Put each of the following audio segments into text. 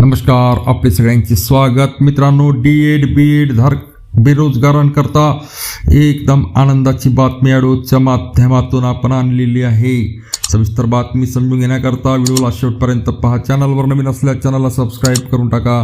नमस्कार आपले सगळ्यांचे स्वागत. मित्रांनो डी एड बी एड धारक बेरोजगारांकरता एकदम आनंदाची बातमी ॲडोच्या माध्यमातून आपण आणलेली आहे. सविस्तर बातमी समजून घेण्याकरता व्हिडिओला शेवटपर्यंत पहा. चॅनलवर नवीन असल्या चॅनलला सबस्क्राईब करून टाका.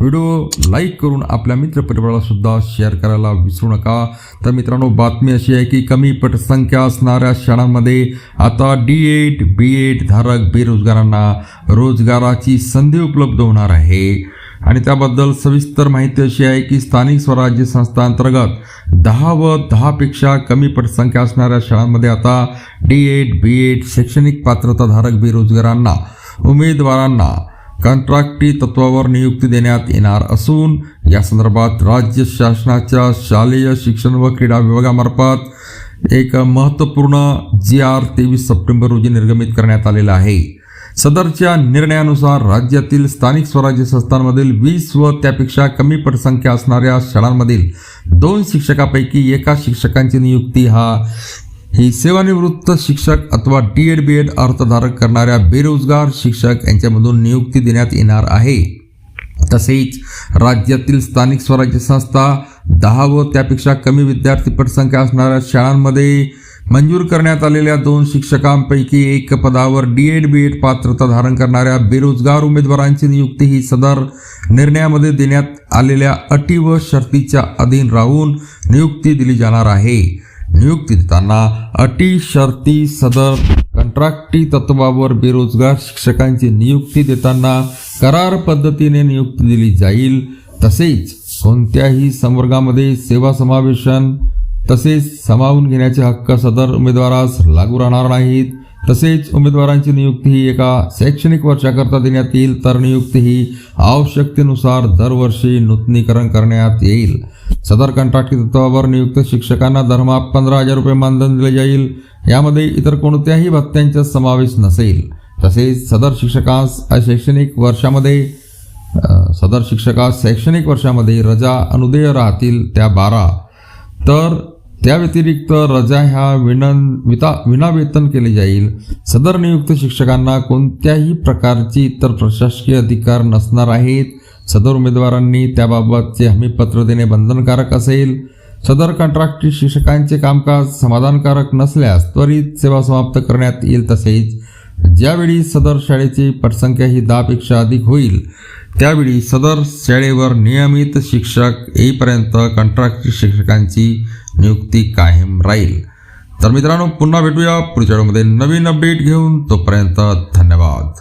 व्हिडिओ लाईक करून आपल्या मित्रपरिवारालासुद्धा शेअर करायला विसरू नका. तर मित्रांनो बातमी अशी आहे की कमी पटसंख्या असणाऱ्या शाळांमध्ये आता डी एड बी एड धारक बेरोजगारांना रोजगाराची संधी उपलब्ध होणार आहे. आणि त्याबद्दल सविस्तर माहिती अशी आहे की स्थानिक स्वराज्य संस्थांतर्गत दहा व दहापेक्षा कमी पटसंख्या असणाऱ्या शाळांमध्ये आता डी एड बी एड शैक्षणिक पात्रताधारक बेरोजगारांना उमेदवारांना कंत्राटी तत्वावर नियुक्ती देण्यात येणार असून या संदर्भात राज्य शासनाच्या शालेय शिक्षण व क्रीडा विभागामार्फत एक महत्त्वपूर्ण जी आर तेवीस सप्टेंबर रोजी निर्गमित करण्यात आलेला आहे. सदरच्या निर्णयानुसार राज्यातील स्थानिक स्वराज्य संस्थांमधील वीस व त्यापेक्षा कमी पटसंख्या असणाऱ्या शाळांमधील दोन शिक्षकापैकी एका शिक्षकांची नियुक्ती हा ही सेवानिवृत्त शिक्षक अथवा डी एड बी एड अर्थधारक करणाऱ्या बेरोजगार शिक्षक यांच्यामधून नियुक्ती देण्यात येणार आहे. तसेच राज्यातील स्थानिक स्वराज्य संस्था दहा व त्यापेक्षा कमी विद्यार्थी पटसंख्या असणाऱ्या शाळांमध्ये मंजूर करण्यात आलेल्या दोन शिक्षकांपैकी एक पदावर डी एड बी एड पात्रता धारण करणाऱ्या बेरोजगार उमेदवारांची नियुक्ती ही सदर निर्णयामध्ये देण्यात आलेल्या अटी व शर्तीच्या अधीन राहून नियुक्ती दिली जाणार आहे. नियुक्ती देताना अटी शर्ती सदर कंत्राटी तत्वावर बेरोजगार शिक्षकांची नियुक्ती देताना करार पद्धतीने नियुक्ती दिली जाईल. तसेच कोणत्याही संवर्गामध्ये सेवा समावेशन तसेच सामावून घेण्याचे हक्क सदर उमेदवारास लागू राहणार नाहीत. तसेच उमेदवारांची नियुक्ती ही एका शैक्षणिक वर्षाकरता देण्यात येईल तर नियुक्ती ही आवश्यकतेनुसार दरवर्षी नूतनीकरण करण्यात येईल. सदर कंत्राटी तत्वावर नियुक्त शिक्षकांना दरमहा पंधरा हजार रुपये मानधन दिले जाईल. यामध्ये इतर कोणत्याही भत्त्यांचा समावेश नसेल. तसेच सदर शिक्षकास शैक्षणिक वर्षामध्ये सदर शिक्षकास शैक्षणिक वर्षामध्ये रजा अनुदेय राहतील त्या बारा. तर त्या व्यतिरिक्त रजा ह्या विनन विता विनावेतन केले जाईल. सदर नियुक्त शिक्षकांना कोणत्याही प्रकारची इतर प्रशासकीय अधिकार नसणार आहेत. सदर उमेदवारांनी त्याबाबतचे हमीपत्र देणे बंधनकारक असेल. सदर कॉन्ट्रॅक्टी शिक्षकांचे कामकाज समाधानकारक नसल्यास त्वरित सेवा समाप्त करण्यात येईल तसेच ज्यावेळी सदर शाळेची पटसंख्या ही दहापेक्षा अधिक होईल त्यावेळी सदर शाळेवर नियमित शिक्षक येईपर्यंत कंत्राटी शिक्षकांची नियुक्ती कायम राहील. तर मित्रांनो पुन्हा भेटूया पुढच्या व्हिडिओमध्ये. नवीन अपडेट घेऊन तोपर्यंत धन्यवाद.